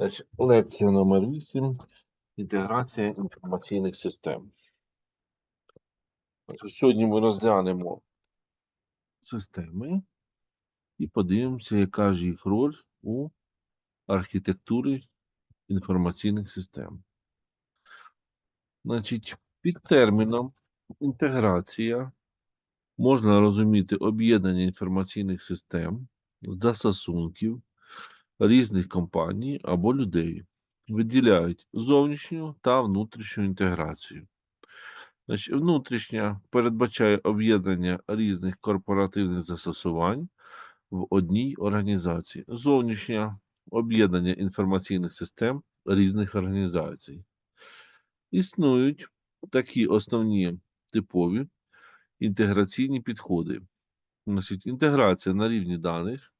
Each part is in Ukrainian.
Значить, лекція номер 8. Інтеграція інформаційних систем. Значить, Сьогодні ми розглянемо системи і подивимося, яка ж їх роль у архітектурі інформаційних систем. Значить, під терміном інтеграція можна розуміти об'єднання інформаційних систем, застосунків різних компаній або людей. Виділяють зовнішню та внутрішню інтеграцію. Значить, внутрішня передбачає об'єднання різних корпоративних застосувань в одній організації. Зовнішня об'єднання інформаційних систем різних організацій. Існують такі основні типові інтеграційні підходи. Значить, інтеграція на рівні даних,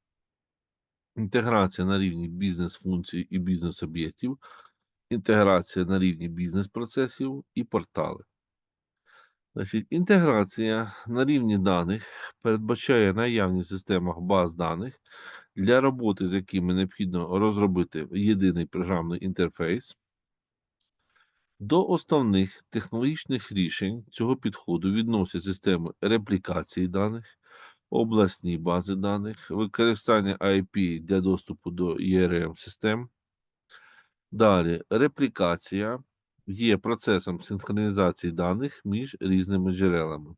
інтеграція на рівні бізнес-функцій і бізнес-об'єктів, інтеграція на рівні бізнес-процесів і портали. Значить, інтеграція на рівні даних передбачає наявність в системах баз даних, для роботи з якими необхідно розробити єдиний програмний інтерфейс. До основних технологічних рішень цього підходу відносять системи реплікації даних, обласні бази даних, використання IP для доступу до ERM систем. Далі, реплікація є процесом синхронізації даних між різними джерелами.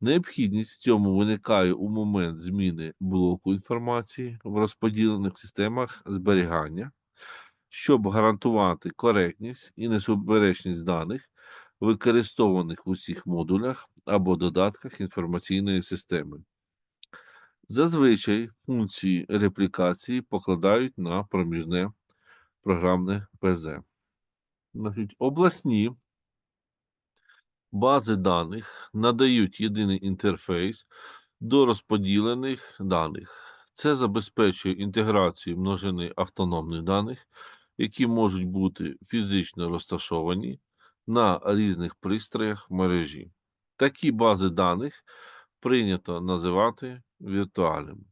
Необхідність в цьому виникає у момент зміни блоку інформації в розподілених системах зберігання, щоб гарантувати коректність і несуперечність даних, використованих в усіх модулях або додатках інформаційної системи. Зазвичай функції реплікації покладають на проміжне програмне ПЗ. Значить, обласні бази даних надають єдиний інтерфейс до розподілених даних. Це забезпечує інтеграцію множини автономних даних, які можуть бути фізично розташовані на різних пристроях мережі. Такі бази даних прийнято називати віртуальними.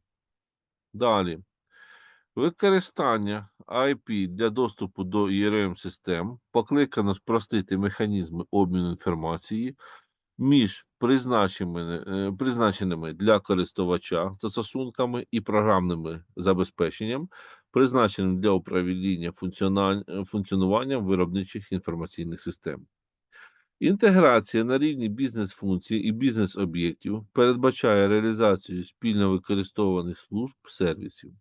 Далі. Використання IP для доступу до ERM систем покликано спростити механізми обміну інформації між призначеними, е, призначеними для користувача застосунками і програмними забезпеченням, призначеним для управління функціонуванням виробничих інформаційних систем. Інтеграція на рівні бізнес-функцій і бізнес-об'єктів передбачає реалізацію спільно використовуваних служб сервісів.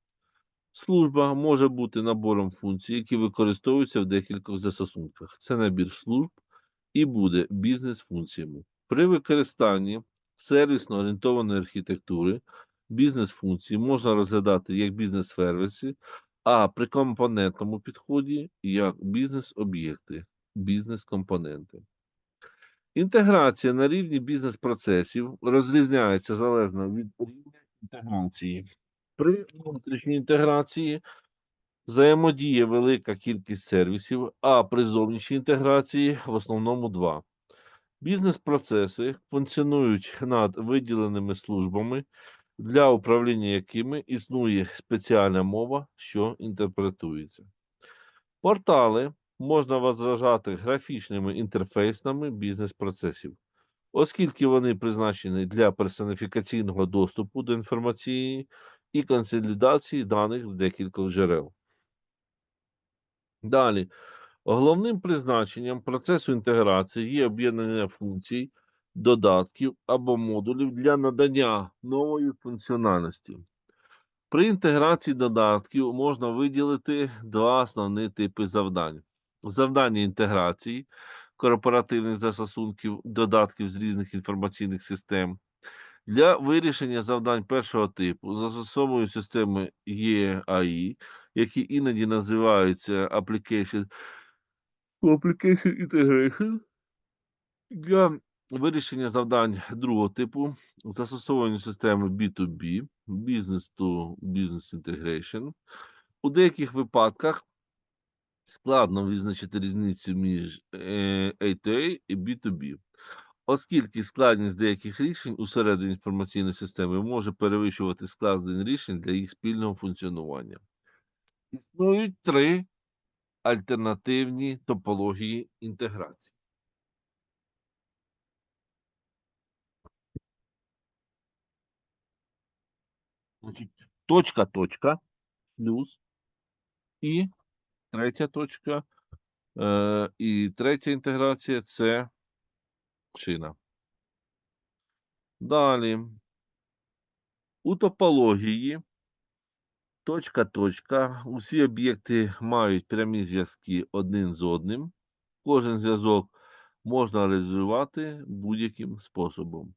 Служба може бути набором функцій, які використовуються в декількох застосунках. Це набір служб і буде бізнес-функціями. При використанні сервісно орієнтованої архітектури бізнес-функції можна розглядати як бізнес-сервіси, а при компонентному підході як бізнес-об'єкти, бізнес-компоненти. Інтеграція на рівні бізнес-процесів розрізняється залежно від рівня інтеграції. При внутрішній інтеграції взаємодіє велика кількість сервісів, а при зовнішній інтеграції в основному два. Бізнес-процеси функціонують над виділеними службами, для управління якими існує спеціальна мова, що інтерпретується. Портали можна вважати графічними інтерфейсами бізнес-процесів, оскільки вони призначені для персоніфікаційного доступу до інформації і консолідації даних з декількох джерел. Далі, головним призначенням процесу інтеграції є об'єднання функцій, додатків або модулів для надання нової функціональності. При інтеграції додатків можна виділити два основні типи завдань: завдання інтеграції корпоративних застосунків, додатків з різних інформаційних систем. Для вирішення завдань першого типу застосовують системи EAI, які іноді називаються Application, Application Integration. Для вирішення завдань другого типу застосовують системи B2B, Business to Business Integration. У деяких випадках складно визначити різницю між е, A2A і B2B оскільки складність деяких рішень усередині інформаційної системи може перевищувати складність рішень для їх спільного функціонування. Існують три альтернативні топології інтеграції. Значить, точка, точка, плюс і третя точка. Е, і третя інтеграція це шина. Далі. У топології точка, точка. Усі об'єкти мають прямі зв'язки один з одним. Кожен зв'язок можна реалізувати будь-яким способом.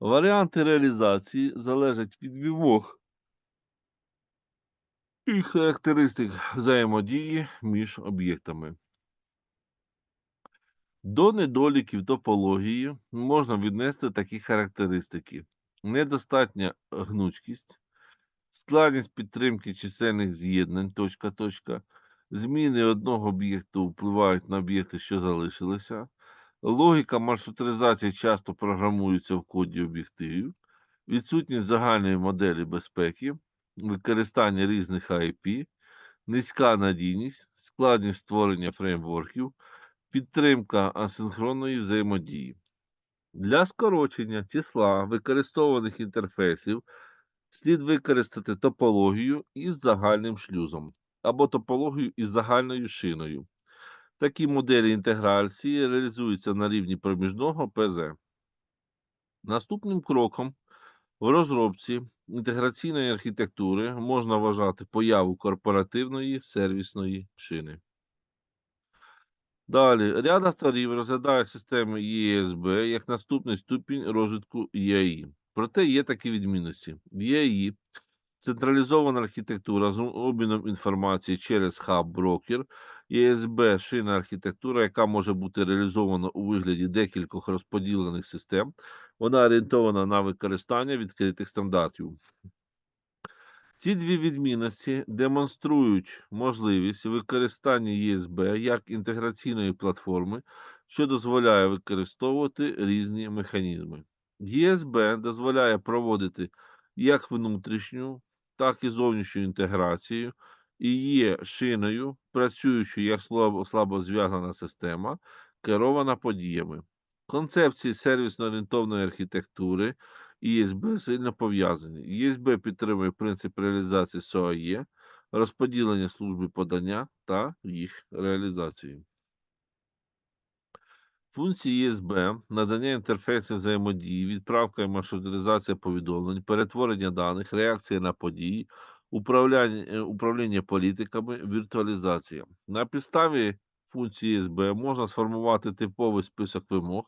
Варіанти реалізації залежать від вимог і характеристик взаємодії між об'єктами. До недоліків топології можна віднести такі характеристики: недостатня гнучкість, складність підтримки чисельних з'єднань, точка, точка, зміни одного об'єкту впливають на об'єкти, що залишилися, логіка маршрутизації часто програмується в коді об'єктивів, відсутність загальної моделі безпеки, використання різних IP, низька надійність, складність створення фреймворків, підтримка асинхронної взаємодії. Для скорочення числа використовуваних інтерфейсів слід використати топологію із загальним шлюзом або топологію із загальною шиною. Такі моделі інтеграції реалізуються на рівні проміжного ПЗ. Наступним кроком в розробці інтеграційної архітектури можна вважати появу корпоративної сервісної шини. Далі, ряд авторів розглядають системи ЄСБ як наступний ступінь розвитку ЄАІ. Проте є такі відмінності. ЄАІ централізована архітектура з обміном інформації через хаб-брокер, ЄСБ шина архітектура, яка може бути реалізована у вигляді декількох розподілених систем. Вона орієнтована на використання відкритих стандартів. Ці дві відмінності демонструють можливість використання ЄСБ як інтеграційної платформи, що дозволяє використовувати різні механізми. ЄСБ дозволяє проводити як внутрішню, так і зовнішню інтеграцію і є шиною, працюючи як слабо зв'язана система, керована подіями. Концепції сервісно-орієнтовної архітектури ЄСБ сильно пов'язані. ЄСБ підтримує принцип реалізації СОАЄ, розподілення служби подання та їх реалізації. Функції ЄСБ, надання інтерфейсів взаємодії, відправка і маршрутизація повідомлень, перетворення даних, реакція на події, управління, е, управління політиками, віртуалізація. На підставі функції ЄСБ можна сформувати типовий список вимог,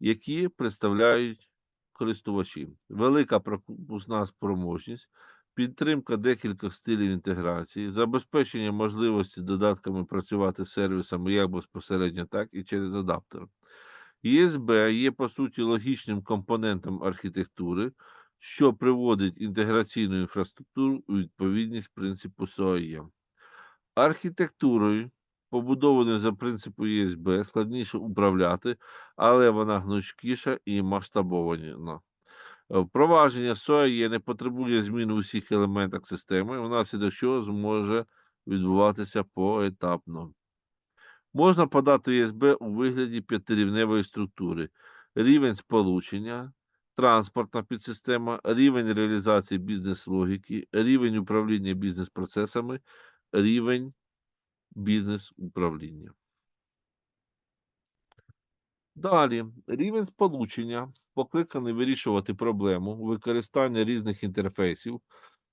які представляють користувачі, велика пропускна спроможність, підтримка декількох стилів інтеграції, забезпечення можливості додатками працювати з сервісами як безпосередньо, так і через адаптер. ЄСБ є, по суті, логічним компонентом архітектури, що приводить інтеграційну інфраструктуру у відповідність принципу СОАЄ. Архітектурою, побудованою за принципом ЄСБ, складніше управляти, але вона гнучкіша і масштабована. Впровадження СОАЄ не потребує змін у всіх елементах системи, внаслідок чого зможе відбуватися поетапно. Можна подати ЄСБ у вигляді п'ятирівневої структури: рівень сполучення, транспортна підсистема, рівень реалізації бізнес-логіки, рівень управління бізнес-процесами, рівень бізнес-управління. Далі, рівень сполучення покликаний вирішувати проблему використання різних інтерфейсів.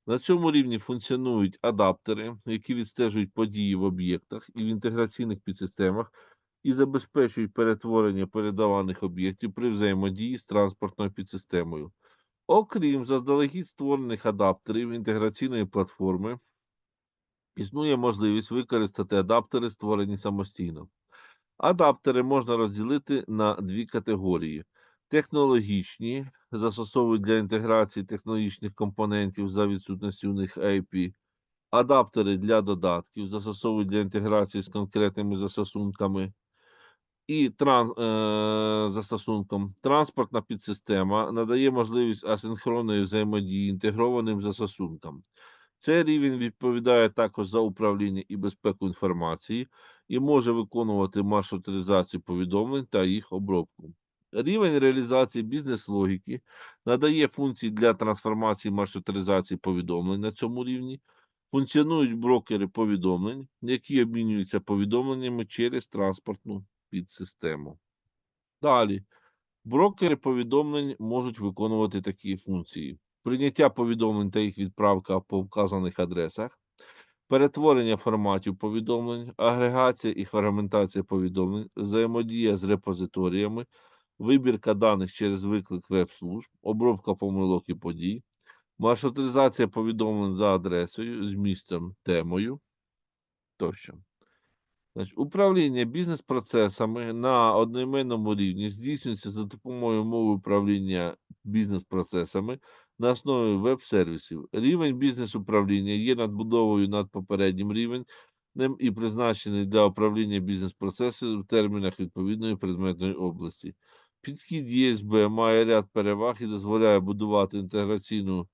На цьому рівні функціонують адаптери, які відстежують події в об'єктах і в інтеграційних підсистемах і забезпечують перетворення передаваних об'єктів при взаємодії з транспортною підсистемою. Окрім заздалегідь створених адаптерів інтеграційної платформи, існує можливість використати адаптери, створені самостійно. Адаптери можна розділити на дві категорії: технологічні, застосовують для інтеграції технологічних компонентів за відсутністю у них IP, адаптери для додатків, застосовують для інтеграції з конкретними застосунками і тран, е, застосунком. Транспортна підсистема надає можливість асинхронної взаємодії інтегрованим застосункам. Цей рівень відповідає також за управління і безпеку інформації і може виконувати маршрутизацію повідомлень та їх обробку. Рівень реалізації бізнес-логіки надає функції для трансформації маршрутизації повідомлень на цьому рівні. Функціонують брокери повідомлень, які обмінюються повідомленнями через транспортну підсистему. Далі, брокери повідомлень можуть виконувати такі функції: прийняття повідомлень та їх відправка по вказаних адресах, перетворення форматів повідомлень, агрегація і фрагментація повідомлень, взаємодія з репозиторіями, вибірка даних через виклик веб-служб, обробка помилок і подій, маршрутизація повідомлень за адресою, змістом, темою тощо. Значить, управління бізнес-процесами на одноіменному рівні здійснюється за допомогою мови управління бізнес-процесами на основі веб-сервісів. Рівень бізнес-управління є надбудовою над попереднім рівнем і призначений для управління бізнес-процесами в термінах відповідної предметної області. Підхід ЄСБ має ряд переваг і дозволяє будувати інтеграційну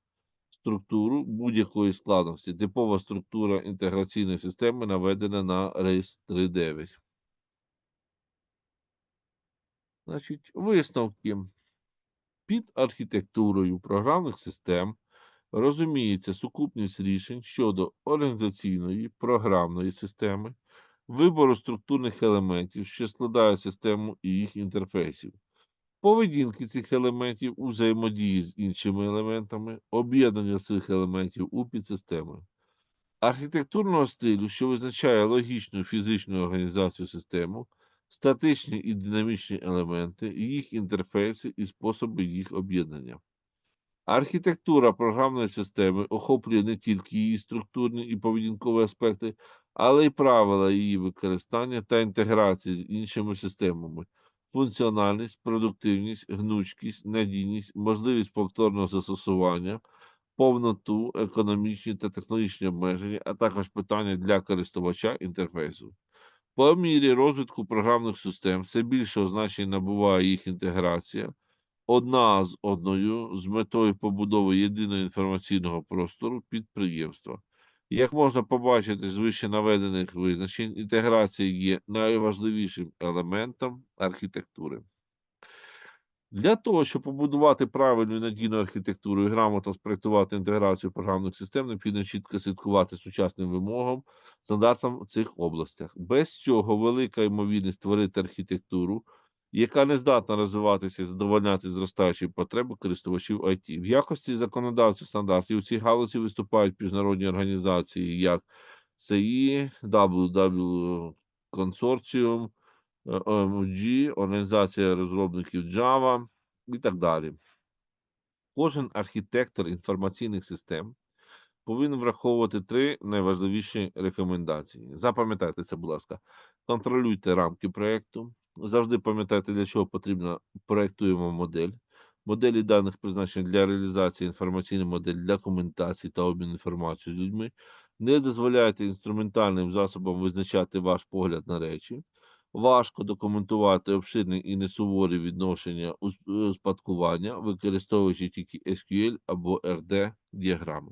структуру будь-якої складності. Типова структура інтеграційної системи наведена на рейс 3.9. Значить, висновки. Під архітектурою програмних систем розуміється сукупність рішень щодо організаційної програмної системи, вибору структурних елементів, що складають систему і їх інтерфейсів, поведінки цих елементів у взаємодії з іншими елементами, об'єднання цих елементів у підсистеми, архітектурного стилю, що визначає логічну фізичну організацію системи, статичні і динамічні елементи, їх інтерфейси і способи їх об'єднання. Архітектура програмної системи охоплює не тільки її структурні і поведінкові аспекти, але й правила її використання та інтеграції з іншими системами, функціональність, продуктивність, гнучкість, надійність, можливість повторного застосування, повноту, економічні та технологічні обмеження, а також питання для користувача інтерфейсу. По мірі розвитку програмних систем все більшого значення набуває їх інтеграція одна з одною з метою побудови єдиного інформаційного простору підприємства. Як можна побачити з вище наведених визначень, інтеграція є найважливішим елементом архітектури. Для того, щоб побудувати правильну і надійну архітектуру і грамотно спроектувати інтеграцію програмних систем, необхідно чітко слідкувати сучасним вимогам, стандартам в цих областях. Без цього велика ймовірність створити архітектуру, яка не здатна розвиватися і задовольняти зростаючі потреби користувачів IT. В якості законодавців стандартів у цій галузі виступають міжнародні організації, як CI, WW Consortium, OMG, Організація розробників Java і так далі. Кожен архітектор інформаційних систем повинен враховувати три найважливіші рекомендації. Запам'ятайте це, будь ласка, контролюйте рамки проєкту. Завжди пам'ятайте, для чого потрібна проєктуємо модель. Моделі даних призначені для реалізації інформаційної моделі для комунікації та обміну інформацією з людьми. Не дозволяйте інструментальним засобам визначати ваш погляд на речі. Важко документувати обширні і несуворі відношення успадкування, використовуючи тільки SQL або RD діаграми.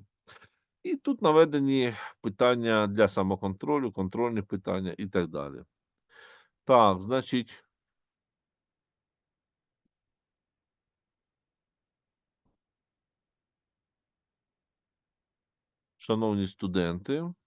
І тут наведені питання для самоконтролю, контрольні питання і так далі. Так, значить. Шановні студенти,